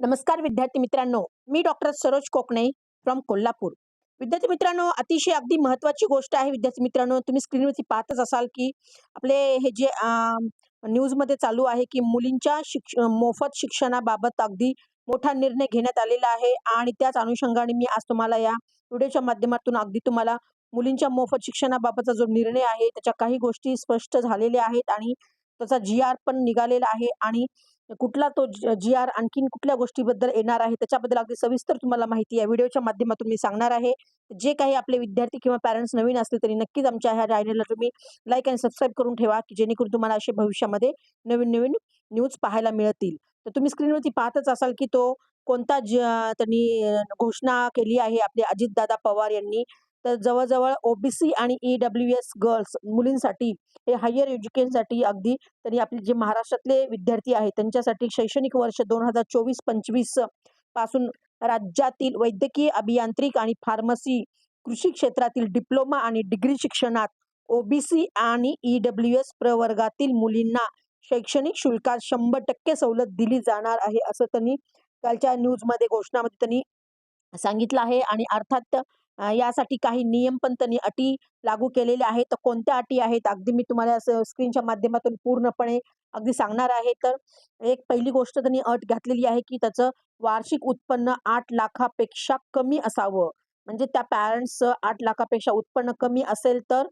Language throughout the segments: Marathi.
नमस्कार विद्यार्थी मित्रांनो मी डॉक्टर सरोज कोकणे फ्रॉम कोल्हापूर. विद्यार्थी मित्रांनो अतिशय अगदी महत्त्वाची गोष्ट आहे विद्यार्थी मित्रांनो तुम्ही स्क्रीनवरती पाहतच असाल की आपले हे जे न्यूजमध्ये चालू आहे की मुलींच्या शिक्ष मोफत शिक्षणाबाबत अगदी मोठा निर्णय घेण्यात आलेला आहे आणि त्याच अनुषंगाने मी आज तुम्हाला या व्हिडिओच्या माध्यमातून अगदी तुम्हाला मुलींच्या मोफत शिक्षणाबाबतचा जो निर्णय आहे त्याच्या काही गोष्टी स्पष्ट झालेल्या आहेत आणि त्याचा जी आर पण निघालेला आहे आणि कुठला तो जी आर आणखीन कुठल्या गोष्टीबद्दल येणार आहे त्याच्याबद्दल अगदी सविस्तर तुम्हाला माहिती या व्हिडिओच्या माध्यमातून मी सांगणार आहे. जे काही आपले विद्यार्थी किंवा पॅरेंट्स नवीन असतील तरी नक्कीच आमच्या ह्या चॅनलला तुम्ही लाईक आणि सबस्क्राईब करून ठेवा की जेणेकरून तुम्हाला असे भविष्यामध्ये नवीन नवीन न्यूज पाहायला मिळतील. तर तुम्ही स्क्रीनवरती पाहतच असाल की तो कोणता ज त्यांनी घोषणा केली आहे आपले अजितदादा पवार यांनी. तर जवळजवळ ओबीसी आणि ई डब्ल्यू एस गर्ल्स मुलींसाठी हे हायर एज्युकेशनसाठी अगदी तरी आपले जे महाराष्ट्रातले विद्यार्थी आहेत त्यांच्यासाठी शैक्षणिक वर्ष दोन हजार चोवीस पंचवीसपासून राज्यातील वैद्यकीय अभियांत्रिक आणि फार्मसी कृषी क्षेत्रातील डिप्लोमा आणि डिग्री शिक्षणात ओबीसी आणि ई डब्ल्यू एस प्रवर्गातील मुलींना शैक्षणिक शुल्कात शंभर टक्के सवलत दिली जाणार आहे असं त्यांनी कालच्या न्यूजमध्ये घोषणामध्ये त्यांनी सांगितलं आहे. आणि अर्थात यासाठी काही नियम पण त्यांनी अटी लागू केलेल्या आहेत. तर कोणत्या अटी आहेत? अगदी मी तुम्हाला असं स्क्रीनच्या माध्यमातून पूर्णपणे अगदी सांगणार आहे. तर एक पहिली गोष्ट त्यांनी अट घातलेली आहे की त्याचं वार्षिक उत्पन्न आठ लाखापेक्षा कमी असावं. म्हणजे त्या पॅरेंट्सचं आठ लाखापेक्षा उत्पन्न कमी असेल तर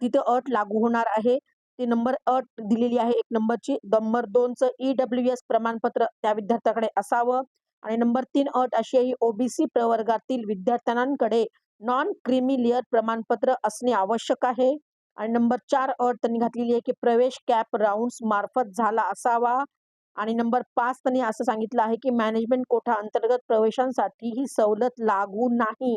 तिथे अट लागू होणार आहे. ती नंबर अट दिलेली आहे. एक नंबरची. नंबर दोनचं ई डब्ल्यू एस प्रमाणपत्र त्या विद्यार्थ्याकडे असावं. आणि नंबर तीन अट अशी आहे ओबीसी प्रवर्गातील विद्यार्थ्यांकडे नॉन क्रिमिलियर प्रमाणपत्र असणे आवश्यक आहे. आणि नंबर चार अट त्यांनी घातलेली आहे की प्रवेश कॅप राऊंड्स मार्फत झाला असावा. आणि नंबर पाच त्यांनी असं सांगितलं आहे की मॅनेजमेंट कोठा अंतर्गत प्रवेशांसाठी ही सवलत लागू नाही.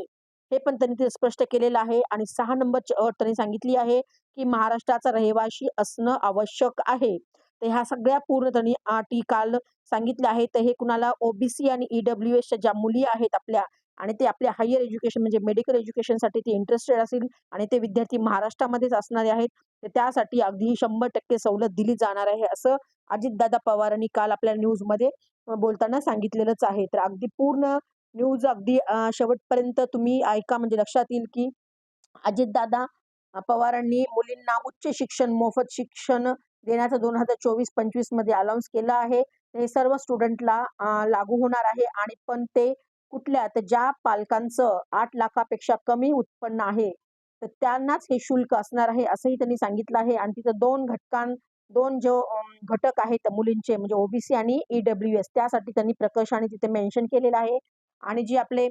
हे पण त्यांनी ते स्पष्ट केलेलं आहे. आणि सहा नंबरची अट त्यांनी सांगितली आहे की महाराष्ट्राचा रहिवासी असणं आवश्यक आहे. तर ह्या सगळ्या पूर्ण त्यांनी अटी काल सांगितले आहे तर हे कुणाला ओबीसी आणि ईडब्ल्यू एसच्या ज्या मुली आहेत आपल्या आणि ते आपल्या हायर एज्युकेशन म्हणजे मेडिकल एज्युकेशनसाठी ते इंटरेस्टेड असतील आणि ते विद्यार्थी महाराष्ट्रामध्येच असणारे आहेत तर त्यासाठी अगदी शंभर टक्के सवलत दिली जाणार आहे असं अजितदादा पवारांनी काल आपल्या न्यूजमध्ये बोलताना सांगितलेलंच आहे. तर अगदी पूर्ण न्यूज अगदी शेवटपर्यंत तुम्ही ऐका म्हणजे लक्षात येईल की अजितदादा पवारांनी मुलींना उच्च शिक्षण मोफत शिक्षण देण्याचं दोन हजार चोवीस पंचवीसमध्ये अनाऊन्स केलं आहे. हे सर्व स्टुडंटला लागू होणार आहे. आणि पण ते कुठल्या तर ज्या पालकांचं आठ लाखापेक्षा कमी उत्पन्न आहे तर त्यांनाच हे शुल्क असणार आहे असंही त्यांनी सांगितलं आहे. आणि तिथं दोन घटकां दोन जो घटक आहेत मुलींचे म्हणजे ओबीसी आणि ईडब्ल्यू एस त्यासाठी त्यांनी प्रकर्षाने तिथे मेन्शन केलेलं आहे. आणि जे आपले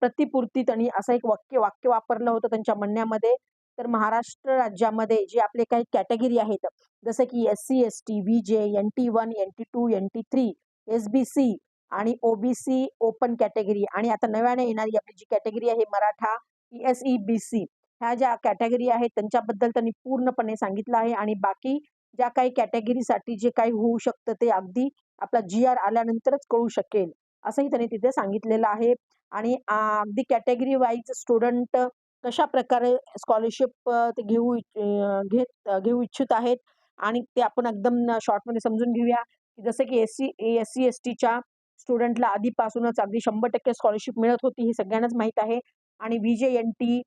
प्रतिपूर्ती त्यांनी असं एक वाक्य वाक्य वापरलं होतं त्यांच्या म्हणण्यामध्ये तर महाराष्ट्र राज्यामध्ये जे आपले काही कॅटेगरी आहेत जसं की S C S T V J N T one N T two N T three S B C आणि ओबीसी ओपन कॅटेगरी आणि आता नव्याने येणारी आपली जी कॅटेगरी आहे Maratha S E B C. ह्या ज्या कॅटेगरी आहेत त्यांच्याबद्दल त्यांनी पूर्णपणे सांगितलं आहे आणि बाकी ज्या काही कॅटेगरीसाठी जे काही होऊ शकतं ते अगदी आपला जी आर आल्यानंतरच कळू शकेल असंही त्यांनी तिथे सांगितलेलं आहे. आणि अगदी कॅटेगरी वाईज स्टुडंट कशा प्रकारे स्कॉलरशिप ते घेऊ इच्छ- घेत घेऊ इच्छित आहेत आणि ते आपण एकदम शॉर्टमध्ये समजून घेऊया की जसं की S C S C S टीच्या स्टुडंटला आधीपासूनच अगदी शंभर टक्के स्कॉलरशिप मिळत होती हे सगळ्यांनाच माहीत आहे. आणि व्ही जे एन टी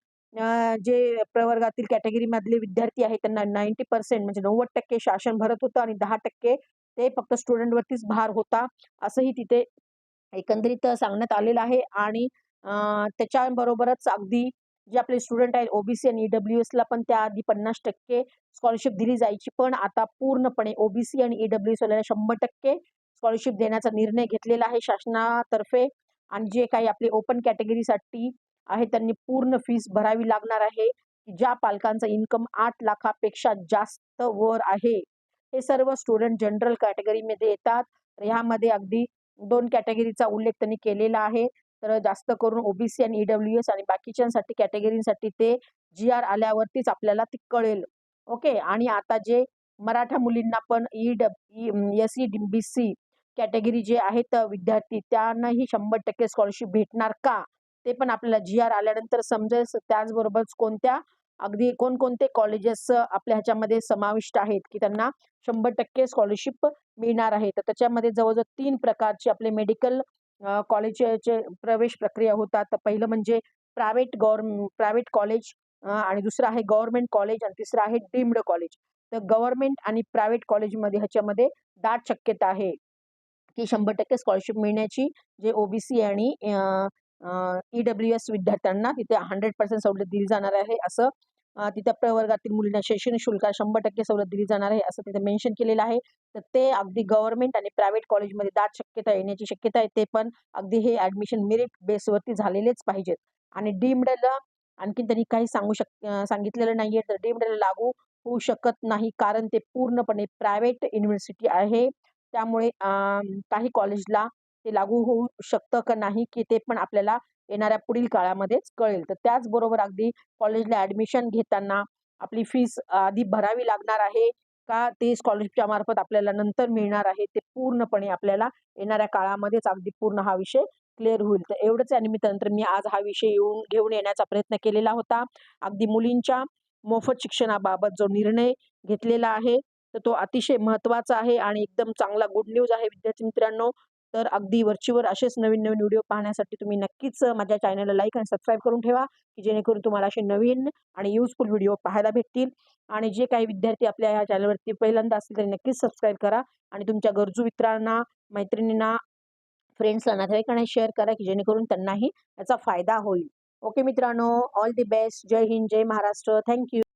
जे प्रवर्गातील कॅटेगरीमधले विद्यार्थी आहेत त्यांना नाईन्टी पर्सेंट म्हणजे नव्वद टक्के शासन भरत होतं आणि दहा टक्के ते फक्त स्टुडंटवरतीच भार होता असंही तिथे एकंदरीत सांगण्यात आलेलं आहे. आणि त्याच्याबरोबरच अगदी जे आपले स्टुडंट आहेत ओबीसी आणि ईडब्ल्यू एसला पण त्याआधी पन्नास टक्के स्कॉलरशिप दिली जायची. पण आता पूर्णपणे ओबीसी आणि ईडब्ल्यू एस वाल्याला शंभर टक्के स्कॉलरशिप देण्याचा निर्णय घेतलेला आहे शासनातर्फे. आणि जे काही आपले ओपन कॅटेगरीसाठी आहे त्यांनी पूर्ण फीस भरावी लागणार आहे. ज्या पालकांचा इन्कम आठ लाखापेक्षा जास्त वर आहे. हे सर्व स्टुडंट जनरल कॅटेगरीमध्ये येतात. तर ह्यामध्ये अगदी दोन कॅटेगरीचा उल्लेख त्यांनी केलेला आहे. तर जास्त करून ओबीसी आणि ईडब्ल्यू एस आणि बाकीच्यांसाठी कॅटेगरीसाठी ते जी आर आल्यावरतीच आपल्याला ती कळेल. ओके? आणि आता जे मराठा मुलींना पण E W S E B C category जे आहेत विद्यार्थी त्यांनाही शंभर टक्के स्कॉलरशिप भेटणार का? ते पण आपल्याला जी आर आल्यानंतर समजेल. त्याचबरोबर कोणत्या अगदी कोणकोणते कॉलेजेस आपल्या ह्याच्यामध्ये समाविष्ट आहेत की त्यांना शंभर टक्के स्कॉलरशिप मिळणार आहे? तर त्याच्यामध्ये जवळजवळ तीन प्रकारचे आपले मेडिकल कॉलेजचे प्रवेश प्रक्रिया होतात. तर पहिलं म्हणजे प्रायव्हेट गव्हर्न प्रायव्हेट कॉलेज आणि दुसरं आहे गव्हर्नमेंट कॉलेज आणि तिसरं आहे डीम्ड कॉलेज. तर गव्हर्नमेंट आणि प्रायव्हेट कॉलेजमध्ये ह्याच्यामध्ये दाट शक्यता आहे की शंभर टक्के स्कॉलरशिप मिळण्याची जे ओबीसी आणि ई डब्ल्यू एस विद्यार्थ्यांना तिथे हंड्रेड पर्सेंट सवलत दिली जाणार आहे असं तिथं प्रवर्गातील मुलींना शैक्षणिक शुल्कात शंभर टक्के सवलत दिली जाणार आहे असं तिथे मेन्शन केलेलं आहे. तर ते अगदी गव्हर्नमेंट आणि प्रायव्हेट कॉलेजमध्ये दाट शक्यता येण्याची शक्यता आहे ते पण अगदी हे ॲडमिशन मेरिट बेसवरती झालेलेच पाहिजेत. आणि डीम्डला आणखीन त्यांनी काही सांगू शक सांगितलेलं नाही आहे तर डीम्डला लागू होऊ शकत नाही कारण ते पूर्णपणे प्रायव्हेट युनिव्हर्सिटी आहे. त्यामुळे काही कॉलेजला ते लागू होऊ शकतं का नाही की ते पण आपल्याला येणाऱ्या पुढील काळामध्येच कळेल. तर त्याचबरोबर अगदी कॉलेजला ॲडमिशन घेताना आपली फीस आधी भरावी लागणार आहे का ते स्कॉलरशिपच्या मार्फत आपल्याला नंतर मिळणार आहे ते पूर्णपणे आपल्याला येणाऱ्या काळामध्येच अगदी पूर्ण हा विषय क्लिअर होईल. तर एवढंच या निमित्तानंतर मी आज हा विषय येऊन घेऊन येण्याचा प्रयत्न केलेला होता. अगदी मुलींच्या मोफत शिक्षणाबाबत जो निर्णय घेतलेला आहे तर तो अतिशय महत्त्वाचा आहे आणि एकदम चांगला गुड न्यूज आहे. विद्यार्थी मित्रांनो तर अगदी वरचीवर असेच नवीन नवीन व्हिडिओ पाहण्यासाठी तुम्ही नक्कीच माझ्या चॅनलला लाईक आणि सबस्क्राईब करून ठेवा की जेणेकरून तुम्हाला असे नवीन आणि युजफुल व्हिडिओ पाहायला भेटतील. आणि जे काही विद्यार्थी आपल्या ह्या चॅनलवरती पहिल्यांदा असतील तरी नक्कीच सबस्क्राईब करा आणि तुमच्या गरजू मित्रांना मैत्रिणींना फ्रेंड्सला नातेवाईकांना शेअर करा की जेणेकरून त्यांनाही याचा फायदा होईल. ओके मित्रांनो ऑल दी बेस्ट. जय हिंद जय महाराष्ट्र. Thank you.